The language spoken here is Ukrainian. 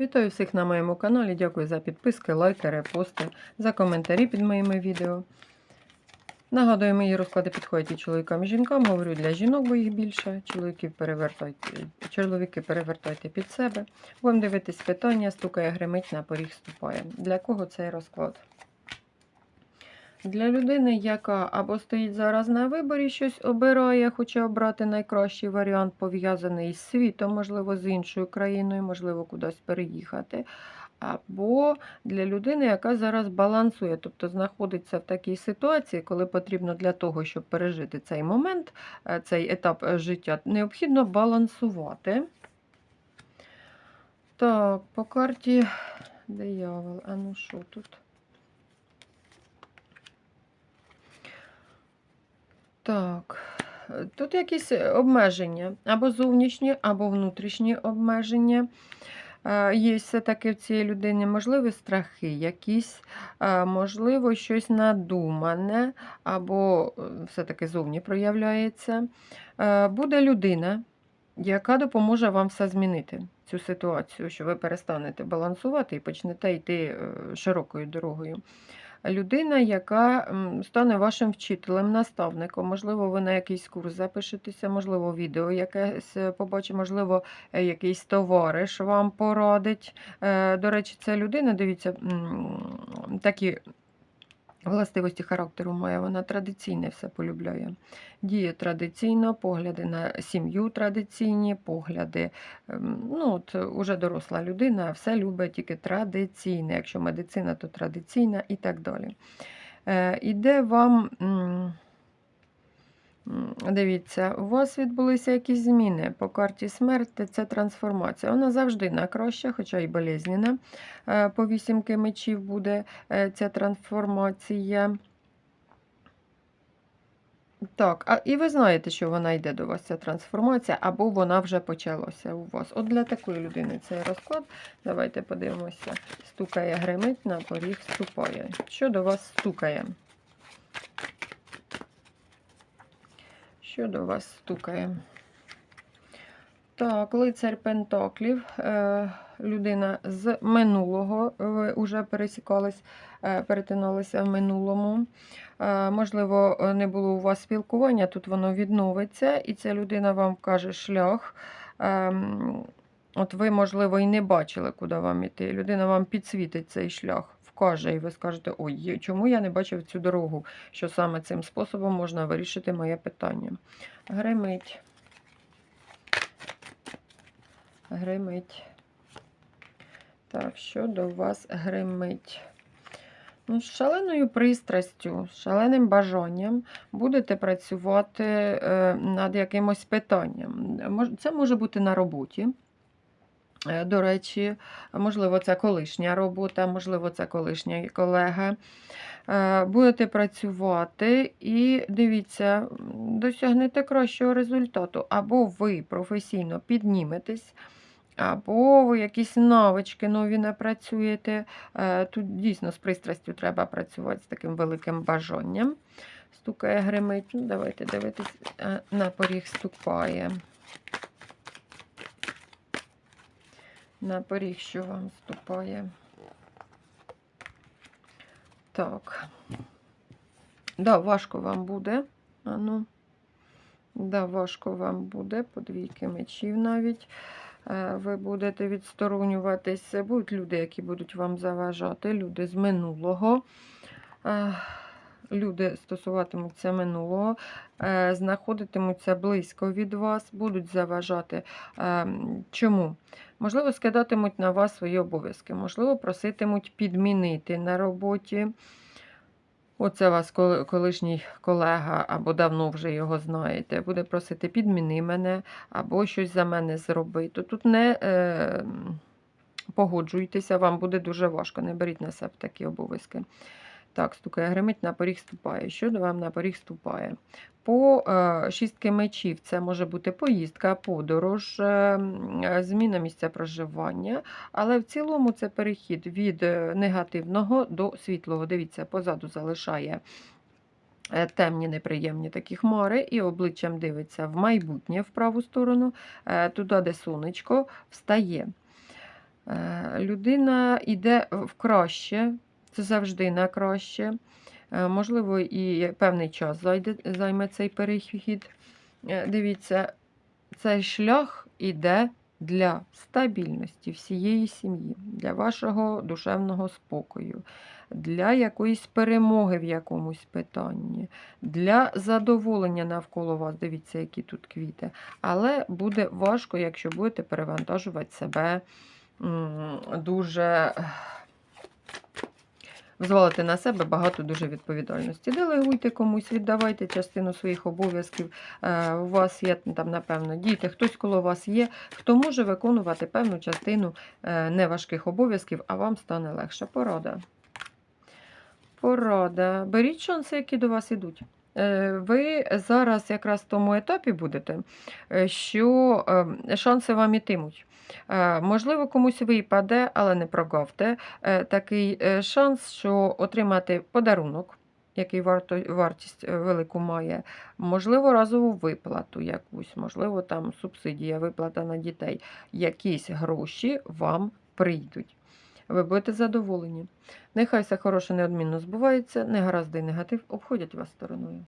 Вітаю всіх на моєму каналі. Дякую за підписки, лайки, репости, за коментарі під моїми відео. Нагадую, мої розклади підходять і чоловікам, і жінкам. Говорю для жінок, бо їх більше. Чоловіків перевертайте, чоловіки перевертайте під себе. Будемо дивитись питання, стукає, гримить, на поріг ступає. Для кого цей розклад? Для людини, яка або стоїть зараз на виборі, щось обирає, хоче обрати найкращий варіант, пов'язаний з світом, можливо, з іншою країною, можливо, кудись переїхати. Або для людини, яка зараз балансує, тобто знаходиться в такій ситуації, коли потрібно для того, щоб пережити цей момент, е, цей етап е, життя, необхідно балансувати. Так, по карті диявол. А ну що тут? Так, е, тут якісь обмеження, або зовнішні, або внутрішні обмеження. Е, Є все-таки в цій людині, можливі страхи якісь, е, можливо, щось надумане, або е, все-таки зовні проявляється. Е, Буде людина, яка допоможе вам все змінити, цю ситуацію, що ви перестанете балансувати і почнете йти е, широкою дорогою людина, яка стане вашим вчителем, наставником. Можливо, ви на якийсь курс запишетеся, можливо, відео якесь е, побачите, можливо, е, якийсь товариш вам порадить. Е, До речі, ця людина, дивіться, такі. Властивості характеру має, вона традиційне все полюбляє. Діє традиційно, погляди на сім'ю традиційні, погляди. ем, Ну, от уже доросла людина, все любить тільки традиційне. Якщо медицина, то традиційна і так далі. Е, Іде вам. Дивіться, у вас відбулися якісь зміни по карті смерті, це трансформація. Вона завжди на краще, хоча й болезненна. Е, По вісімки мечів буде е, ця трансформація. Так, а і ви знаєте, що вона йде до вас, ця трансформація, або вона вже почалася у вас. От для такої людини цей розклад. Давайте подивимося. Стукає, гримить, на поріг ступає. Що до вас стукає? Що до вас стукає? Так, лицар Пентаклів, е, людина з минулого, ви вже пересікались, е, перетиналися в минулому. Е, можливо, не було у вас спілкування, тут воно відновиться, і ця людина вам вкаже шлях. Ем, От ви, можливо, і не бачили, куди вам іти. Людина вам підсвітить цей шлях, вкаже, і ви скажете, ой, чому я не бачив цю дорогу, що саме цим способом можна вирішити моє питання. Гримить. Гримить. Так, що до вас гримить? Ну, з шаленою пристрастю, з шаленим бажанням будете працювати е, над якимось питанням. Це може бути на роботі. Е, До речі, можливо, це колишня робота, можливо, це колишня колега. Е, Будете працювати і дивіться, досягнете кращого результату. Або ви професійно підніметесь, або ви якісь навички нові напрацюєте. Е, Тут дійсно з пристрастю треба працювати з таким великим бажанням. Стукає, гримить. Ну, давайте дивитись, на поріг ступає. На поріг, що вам ступає. Так. Да, важко вам буде. А ну. Да, важко вам буде, по двійки мечів навіть. Е, Ви будете відсторонюватися. Будуть люди, які будуть вам заважати, люди з минулого. Люди стосуватимуться минулого, е, знаходитимуться близько від вас, будуть заважати. Е, Чому? Можливо, скидатимуть на вас свої обов'язки, можливо, проситимуть підмінити на роботі. Оце вас колишній колега, або давно вже його знаєте, буде просити підміни мене, або щось за мене зроби. То тут не е, погоджуйтеся, вам буде дуже важко, не беріть на себе такі обов'язки. Так, стукає, гримить, на поріг ступає. Що до вам на поріг ступає? По е, шістки мечів це може бути поїздка, подорож, е, е, зміна місця проживання, але в цілому це перехід від негативного до світлого. Дивіться, позаду залишає темні неприємні такі хмари, і обличчям дивиться в майбутнє в праву сторону, туди, де сонечко встає. Людина йде в краще, це завжди на краще. Е, Можливо, і певний час зайде, займе цей перехід. Е, Дивіться, цей шлях іде для стабільності всієї сім'ї, для вашого душевного спокою, для якоїсь перемоги в якомусь питанні, для задоволення навколо вас. Дивіться, які тут квіти. Але буде важко, якщо будете перевантажувати себе дуже. Взвалити на себе багато дуже відповідальності. Делегуйте комусь, віддавайте частину своїх обов'язків. Е, У вас є там, напевно, діти, хтось коло вас є, хто може виконувати певну частину е, неважких обов'язків, а вам стане легше. Порада. Порада. Беріть шанси, які до вас ідуть. Е, Ви зараз якраз в тому етапі будете, що шанси вам ітимуть. Е, Можливо, комусь випаде, але не прогавте е, такий е, шанс, що отримати подарунок, який варто, вартість велику має, можливо, разову виплату якусь, можливо, там субсидія, виплата на дітей. Якісь гроші вам прийдуть. Ви будете задоволені. Нехай все хороше неодмінно збувається, негаразди і негатив обходять вас стороною.